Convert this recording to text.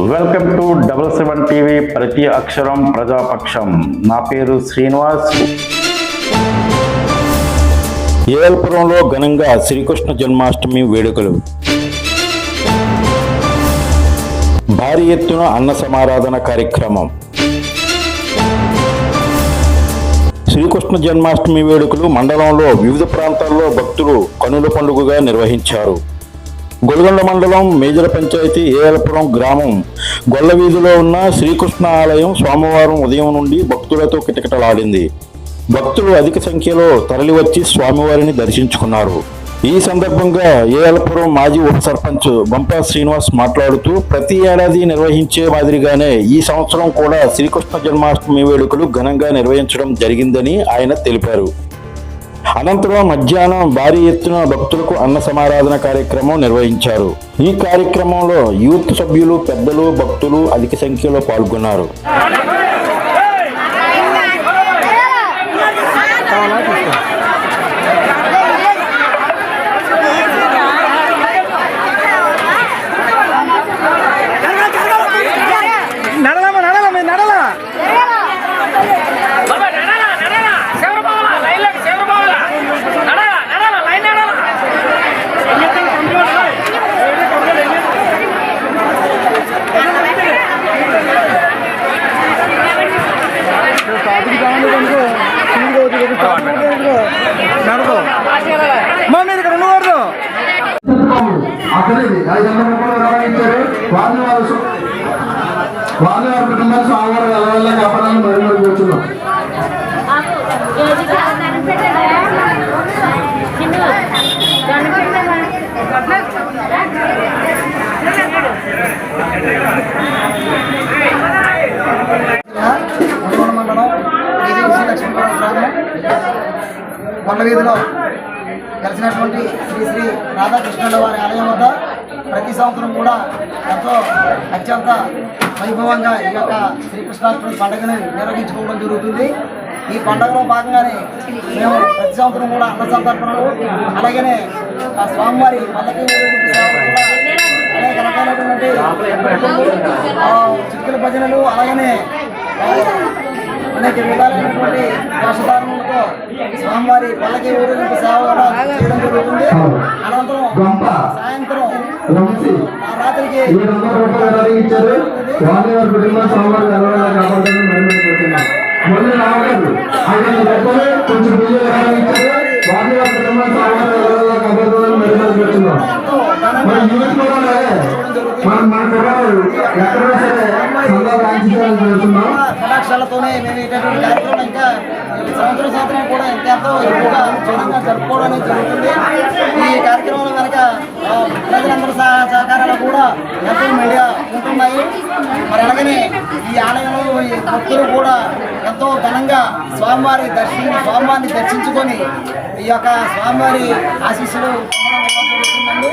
Welcome to double seven TV ప్రతి అక్షరం ప్రజాపక్షం. నా పేరు శ్రీనివాస్. ఏలపురంలో ఘనంగా శ్రీకృష్ణ జన్మాష్టమి వేడుకలు. భారీ ఎత్తున అన్న సమారాధన కార్యక్రమం. శ్రీకృష్ణ జన్మాష్టమి వేడుకలు మండలంలో వివిధ ప్రాంతాల్లో భక్తులు కనుల పండుగగా నిర్వహించారు. గొల్గొండ మండలం మేజర పంచాయతీ ఏలపురం గ్రామం. గొల్ల వీధిలో ఉన్న శ్రీకృష్ణ ఆలయం సోమవారం ఉదయం నుండి భక్తులతో కిటకిటలాడింది. భక్తులు అధిక సంఖ్యలో తరలివచ్చి స్వామివారిని దర్శించుకున్నారు. ఈ సందర్భంగా ఏఎల్పురం మాజీ ఉప సర్పంచ్ బంపా శ్రీనివాస్ మాట్లాడుతూ ప్రతి ఏడాది నిర్వహించే మాదిరిగానే ఈ సంవత్సరం కూడా శ్రీకృష్ణ జన్మాష్టమి వేడుకలు ఘనంగా నిర్వహించడం జరిగిందని ఆయన తెలిపారు. అనంతరం మధ్యాహ్నం భారీ ఎత్తున భక్తులకు అన్న సమారాధన కార్యక్రమం నిర్వహించారు. ఈ కార్యక్రమంలో యూత్ సభ్యులు పెద్దలు భక్తులు అధిక సంఖ్యలో పాల్గొన్నారు. మా మీరు ఇక్కడ ఉండకూడదు అక్కడికి ఐదు వందల రూపాయలు నిర్వహించారు వారిని వారు సు- వారిని వారి కుటుంబాలు స్వామివారు వెళ్ళవల్ల కాపాడాలని మరి మరి కూర్చున్నాం మునుగోడు మండలం ఏజెన్సీ లక్ష్మీపురం గ్రామం కొండ వీధిలో కలిసినటువంటి శ్రీ శ్రీ రాధాకృష్ణుల వారి ఆలయం వద్ద ప్రతి సంవత్సరం కూడా ఎంతో అత్యంత వైభవంగా ఈ యొక్క శ్రీకృష్ణాష్టమి పండుగను నిర్వహించుకోవడం జరుగుతుంది. ఈ పండుగలో భాగంగానే మేము ప్రతి సంవత్సరం కూడా అన్న సంతర్పణలు అలాగనే ఆ స్వామివారి పల్లకి అనేక రకాలైనటువంటి ఆ, చిక్కుల భజనలు అలాగనే అనేక విధాలైనటువంటి వేషధారణలతో స్వామివారి పల్లకి ఊరేగింపు సేవ చేయడం జరుగుతుంది. అనంతరం సాయంత్రం ఆ రాత్రికి మరి కూర్చున్నాం కటాక్షాలతోనే మేము ఇటువంటి కార్యక్రమం ఇంకా ఈ సంవత్సరం సంవత్సరం కూడా ఇంకెంతో ఎక్కువగా ఘనంగా జరుపుకోవడం జరుగుతుంది. ఈ కార్యక్రమం కనుక ప్రజలందరూ సహ సహకారాలు కూడా ఎంతో మీడియా ఉంటున్నాయి. మరి అలాగనే ఈ ఆలయంలో ఈ భక్తులు కూడా ఎంతో ఘనంగా స్వామివారి దర్శనం స్వామివారిని దర్శించుకొని ఈ యొక్క స్వామివారి ఆశీస్సులు జరుగుతుందండి.